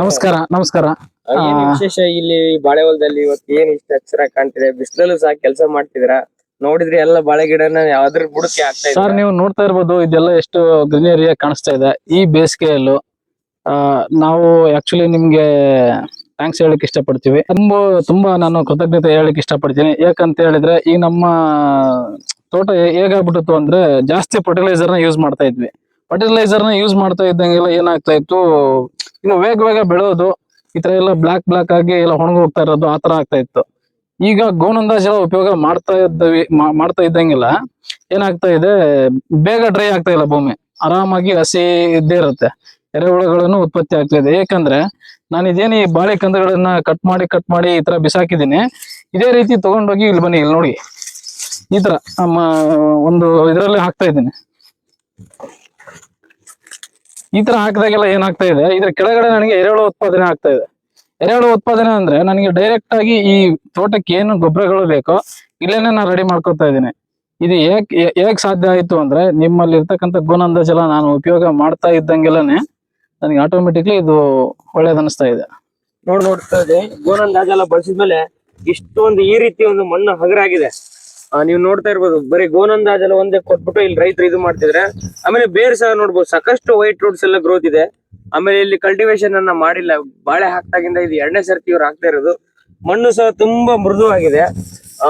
ನಮಸ್ಕಾರ ನಮಸ್ಕಾರ. ಏನ್ ವಿಶೇಷ ಇಲ್ಲಿ ಬಾಳೆ ಹೊಲದಲ್ಲಿ ಇವತ್ತು ಏನ್ ಇಷ್ಟ ಹಚ್ಚರ ಕಾಣ್ತಿದೆ? ಬಿಸಿಲಲ್ಲೂ ಸಹ ಕೆಲಸ ಮಾಡ್ತಿದ್ರ ನೋಡಿದ್ರೆ ಎಲ್ಲ ಬಾಳೆ ಗಿಡನ ಯಾವ್ದ್ರ ಬುಡಕ್ಕೆ ಆಗ್ತಾ ಸರ್ ನೀವು ನೋಡ್ತಾ ಇರ್ಬೋದು ಇದೆಲ್ಲ ಎಷ್ಟು ಗ್ರೀನರಿ ಕಾಣಿಸ್ತಾ ಇದೆ. ಈ ಬೇಸಿಗೆಯಲ್ಲೂ ಆ, ನಾವು ಆಕ್ಚುಲಿ ನಿಮ್ಗೆ ಥ್ಯಾಂಕ್ಸ್ ಹೇಳಕ್ ಇಷ್ಟಪಡ್ತೀವಿ. ತುಂಬಾ ತುಂಬಾ ನಾನು ಕೃತಜ್ಞತೆ ಹೇಳಕ್ ಇಷ್ಟಪಡ್ತೀನಿ. ಯಾಕಂತ ಹೇಳಿದ್ರೆ ಈ ನಮ್ಮ ತೋಟ ಹೇಗಾಗ್ಬಿಟ್ಟಿತ್ತು ಅಂದ್ರೆ ಜಾಸ್ತಿ ಫರ್ಟಿಲೈಸರ್ನ ಯೂಸ್ ಮಾಡ್ತಾ ಇದ್ವಿ. ಫರ್ಟಿಲೈಸರ್ನ ಯೂಸ್ ಮಾಡ್ತಾ ಇದ್ದಂಗೆಲ್ಲ ಏನಾಗ್ತಾ ಇತ್ತು? ಇನ್ನು ವೇಗ ವೇಗ ಬೆಳೆಯೋದು ಈ ತರ ಎಲ್ಲ ಬ್ಲಾಕ್ ಬ್ಲಾಕ್ ಆಗಿ ಎಲ್ಲ ಹೋಗ್ತಾ ಇರೋದು ಆ ತರ ಆಗ್ತಾ ಇತ್ತು. ಈಗ ಗೋನಂದಾಜ್ ಎಲ್ಲ ಉಪಯೋಗ ಮಾಡ್ತಾ ಇದ್ದವಿ ಮಾಡ್ತಾ ಇದ್ದಂಗೆಲ್ಲ ಏನಾಗ್ತಾ ಇದೆ? ಬೇಗ ಡ್ರೈ ಆಗ್ತಾ ಇಲ್ಲ ಭೂಮಿ. ಆರಾಮಾಗಿ ಹಸಿ ಇದ್ದೇ ಇರುತ್ತೆ. ಎರೆಹುಳುಗಳನ್ನು ಉತ್ಪತ್ತಿ ಆಗ್ತಾ ಇದೆ. ಯಾಕಂದ್ರೆ ನಾನು ಇದೇನು ಈ ಬಾಳೆ ಕಂದಗಳನ್ನ ಕಟ್ ಮಾಡಿ ಕಟ್ ಮಾಡಿ ಈ ತರ ಬಿಸಾಕಿದ್ದೀನಿ. ಇದೇ ರೀತಿ ತಗೊಂಡೋಗಿ ಇಲ್ಲಿ ಬನ್ನಿ, ಇಲ್ಲಿ ನೋಡಿ. ಈ ತರ ನಮ್ಮ ಒಂದು ಇದರಲ್ಲಿ ಹಾಕ್ತಾ ಇದ್ದೀನಿ. ಈ ತರ ಹಾಕಿದಾಗೆಲ್ಲ ಏನಾಗ್ತಾ ಇದೆ? ಇದ್ರ ಕೆಳಗಡೆ ನನಗೆ ಎರೆಹುಳು ಉತ್ಪಾದನೆ ಆಗ್ತಾ ಇದೆ. ಎರೆಹುಳು ಉತ್ಪಾದನೆ ಅಂದ್ರೆ ನನಗೆ ಡೈರೆಕ್ಟ್ ಆಗಿ ಈ ತೋಟಕ್ಕೆ ಏನು ಗೊಬ್ಬರಗಳು ಬೇಕೋ ಇಲ್ಲೇನೆ ನಾನು ರೆಡಿ ಮಾಡ್ಕೊತಾ ಇದ್ದೀನಿ. ಇದು ಏಕ್ ಹೇಗ್ ಸಾಧ್ಯ ಆಯ್ತು ಅಂದ್ರೆ ನಿಮ್ಮಲ್ಲಿ ಇರ್ತಕ್ಕಂಥ ಗೋನಂದ ಎಲ್ಲ ನಾನು ಉಪಯೋಗ ಮಾಡ್ತಾ ಇದ್ದಂಗೆಲ್ಲನೆ ನನಗೆ ಆಟೋಮೆಟಿಕ್ಲಿ ಇದು ಒಳ್ಳೇದು ಅನಿಸ್ತಾ ಇದೆ. ನೋಡ್ ನೋಡ್ತಾ ಇದೆ ಗೋನಂದಾಜೆಲ್ಲ ಬಳಸಿದ್ಮೇಲೆ ಇಷ್ಟೊಂದು ಈ ರೀತಿ ಒಂದು ಮಣ್ಣು ಹಗರಾಗಿದೆ. ನೀವು ನೋಡ್ತಾ ಇರ್ಬೋದು, ಬರೀ ಗೋನಂದಾಜೆಲ್ಲ ಒಂದೇ ಕೊಟ್ಬಿಟ್ಟು ಇಲ್ಲಿ ರೈತರು ಇದು ಮಾಡ್ತಿದ್ರೆ. ಆಮೇಲೆ ಬೇರೆ ಸಹ ನೋಡ್ಬೋದು, ಸಾಕಷ್ಟು ವೈಟ್ ರೂಟ್ಸ್ ಎಲ್ಲ ಗ್ರೋತ್ ಇದೆ. ಆಮೇಲೆ ಇಲ್ಲಿ ಕಲ್ಟಿವೇಶನ್ ಅನ್ನ ಮಾಡಿಲ್ಲ, ಬಾಳೆ ಹಾಕ್ದಾಗಿಂದ ಇದು ಎರಡನೇ ಸರ್ತಿ ಇವ್ರು ಹಾಕ್ತಾ ಇರೋದು. ಮಣ್ಣು ಸಹ ತುಂಬಾ ಮೃದುವಾಗಿದೆ. ಆ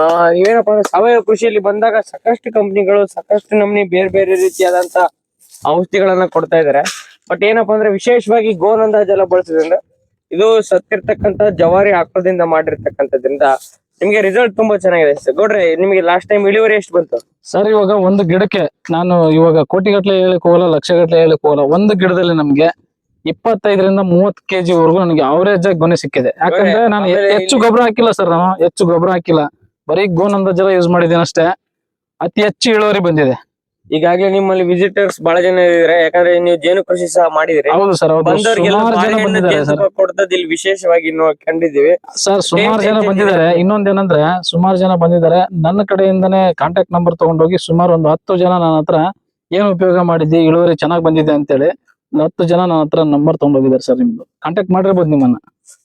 ಏನಪ್ಪ ಅಂದ್ರೆ ಸಾವಯವ ಕೃಷಿಯಲ್ಲಿ ಬಂದಾಗ ಸಾಕಷ್ಟು ಕಂಪ್ನಿಗಳು ಸಾಕಷ್ಟು ನಮ್ನಿ ಬೇರೆ ಬೇರೆ ರೀತಿಯಾದಂತ ಔಷಧಿಗಳನ್ನ ಕೊಡ್ತಾ ಇದಾರೆ. ಬಟ್ ಏನಪ್ಪಾ ಅಂದ್ರೆ ವಿಶೇಷವಾಗಿ ಗೋನಂದಾಜೆಲ್ಲ ಬಳಸೋದ್ರಿಂದ ಇದು ಸತ್ತಿರ್ತಕ್ಕಂತ ಜವಾರಿ ಆಕಳದಿಂದ ಮಾಡಿರ್ತಕ್ಕಂಥದ್ರಿಂದ ನಿಮ್ಗೆ ರಿಸಲ್ಟ್ ತುಂಬಾ ಚೆನ್ನಾಗಿದೆ ಸರ್ ಗೌಡ್ರೆ ನಿಮಗೆ ಲಾಸ್ಟ್ ಟೈಮ್ ಇಳುವರಿ ಎಷ್ಟು ಬಂತು? ಸರ್ ಇವಾಗ ಒಂದು ಗಿಡಕ್ಕೆ ನಾನು ಇವಾಗ ಕೋಟಿಗಟ್ಟಲೆ ಹೇಳಕ್ ಹೋಗಲ್ಲ ಲಕ್ಷಗಟ್ಟಲೆ ಹೇಳಕ್ ಹೋಗಲ್ಲ. ಒಂದು ಗಿಡದಲ್ಲಿ ನಮ್ಗೆ ಇಪ್ಪತ್ತೈದರಿಂದ ಮೂವತ್ತು ಕೆಜಿ ವರೆಗೂ ನನಗೆ ಅವರೇಜ್ ಆಗಿ ಗೊನೆ ಸಿಕ್ಕಿದೆ. ಯಾಕಂದ್ರೆ ನಾನು ಹೆಚ್ಚು ಗೊಬ್ಬರ ಹಾಕಿಲ್ಲ ಸರ್ ನಾನು. ಹೆಚ್ಚು ಗೊಬ್ಬರ ಹಾಕಿಲ್ಲ. ಬರೀ ಗೋನಂದ ಜಲ ಯೂಸ್ ಮಾಡಿದ್ದೀನಿ ಅಷ್ಟೇ ಅತಿ ಹೆಚ್ಚು ಇಳುವರಿ ಬಂದಿದೆ. ಈಗಾಗಲೇ ನಿಮ್ಮಲ್ಲಿ ವಿಸಿಟರ್ಸ್ ಬಹಳ ಜನ ಇದ್ರೆ ಯಾಕಂದ್ರೆ ನೀವು ಜೇನು ಕೃಷಿ ಸಹ ಮಾಡಿದಿರಿ ಹೌದು ಸರ್ ಹೌದು. ಬಂದವರಿಗೆಲ್ಲ ಸುಮಾರು ಜನ ಬಂದಿದ್ದಾರೆ ಸರ್. ಜೇನುತುಪ್ಪ ಇಲ್ಲಿ ವಿಶೇಷವಾಗಿ ನಾವು ಕಂಡಿದ್ದೀವಿ. ಸರ್ ಸುಮಾರು ಜನ ಬಂದಿದ್ದಾರೆ. ಇನ್ನೊಂದೇನಂದ್ರೆ ಸುಮಾರು ಜನ ಬಂದಿದ್ದಾರೆ. ನನ್ನ ಕಡೆಯಿಂದನೇ ಕಾಂಟ್ಯಾಕ್ಟ್ ನಂಬರ್ ತಗೊಂಡೋಗಿ ಸುಮಾರು ಒಂದು ಹತ್ತು ಜನ ನನ್ನ ಹತ್ರ ಏನು ಉಪಯೋಗ ಮಾಡಿದ್ದಿ ಇಳುವರಿ ಚೆನ್ನಾಗಿ ಬಂದಿದೆ ಅಂತೇಳಿ ಒಂದು ಹತ್ತು ಜನ ನನ್ನ ಹತ್ರ ನಂಬರ್ ತಗೊಂಡೋಗಿದ್ದಾರೆ ಸರ್ ನಿಮ್ದು. ಕಾಂಟ್ಯಾಕ್ಟ್ ಮಾಡಿರ್ಬೋದು ನಿಮ್ಮನ್ನ.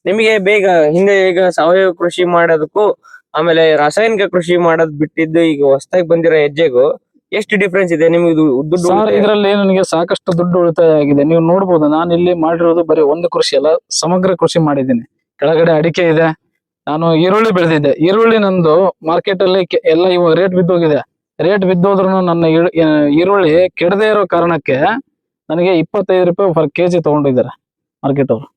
ನಿಮಗೆ ಬೇಗ ಹಿಂದೆ ಈಗ ಸಾವಯವ ಕೃಷಿ ಮಾಡೋದಕ್ಕೂ ಆಮೇಲೆ ರಾಸಾಯನಿಕ ಕೃಷಿ ಮಾಡೋದ್ ಬಿಟ್ಟಿದ್ದು ಈಗ ಹೊಸದಾಗಿ ಬಂದಿರೋ ಹೆಜ್ಜೆಗೂ ಎಷ್ಟು ಡಿಫ್ರೆನ್ಸ್ ಇದೆ? ನಿಮ್ಗೆ ಇದು ದುಡ್ಡು ಸರ್ ಉಳಿತಾಯ? ಇದರಲ್ಲಿ ನನಗೆ ಸಾಕಷ್ಟು ದುಡ್ಡು ಉಳಿತಾಯ ಆಗಿದೆ. ನೀವು ನೋಡಬಹುದು ನಾನು ಇಲ್ಲಿ ಮಾಡಿರೋದು ಬರೀ ಒಂದು ಕೃಷಿ ಅಲ್ಲ ಸಮಗ್ರ ಕೃಷಿ ಮಾಡಿದ್ದೀನಿ. ಕೆಳಗಡೆ ಅಡಿಕೆ ಇದೆ ನಾನು ಈರುಳ್ಳಿ ಬೆಳೆದಿದ್ದೆ. ಈರುಳ್ಳಿ ನಂದು ಮಾರ್ಕೆಟ್ ಅಲ್ಲಿ ಕೆ- ಎಲ್ಲ ಇವಾಗ ರೇಟ್ ಬಿದ್ದೋಗಿದೆ. ರೇಟ್ ಬಿದ್ದೋದ್ರು ನನ್ನ ಈರು- ಆ, ಈರುಳ್ಳಿ ಕೆಡದೇ ಇರೋ ಕಾರಣಕ್ಕೆ ನನಗೆ ಇಪ್ಪತ್ತೈದು ರೂಪಾಯಿ ಪರ್ ಕೆಜಿ ತಗೊಂಡಿದ್ದಾರೆ ಮಾರ್ಕೆಟ್ ಅವರು.